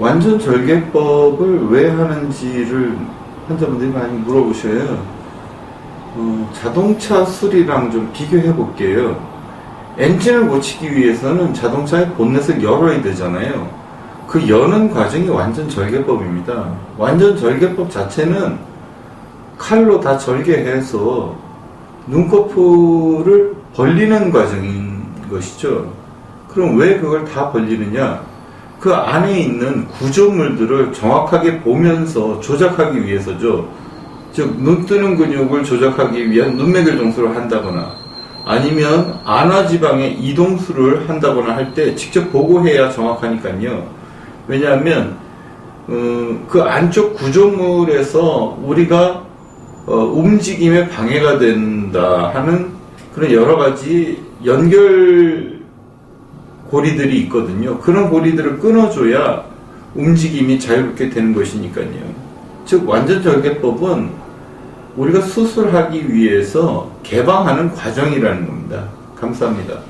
완전 절개법을 왜 하는지를 환자분들이 많이 물어보셔요. 어, 자동차 수리랑 좀 비교해 볼게요. 엔진을 고치기 위해서는 자동차의 본넷을 열어야 되잖아요. 그 여는 과정이 완전 절개법입니다. 완전 절개법 자체는 칼로 다 절개해서 눈꺼풀을 벌리는 과정인 것이죠. 그럼 왜 그걸 다 벌리느냐? 그 안에 있는 구조물들을 정확하게 보면서 조작하기 위해서죠. 즉, 눈 뜨는 근육을 조작하기 위한 눈매결 정수를 한다거나 아니면 안화지방의 이동수를 한다거나 할 때 직접 보고 해야 정확하니까요. 왜냐하면 어, 그 안쪽 구조물에서 우리가 어, 움직임에 방해가 된다 하는 그런 여러 가지 연결 고리들이 있거든요. 그런 고리들을 끊어줘야 움직임이 자유롭게 되는 것이니까요. 즉 완전 절개법은 우리가 수술하기 위해서 개방하는 과정이라는 겁니다. 감사합니다.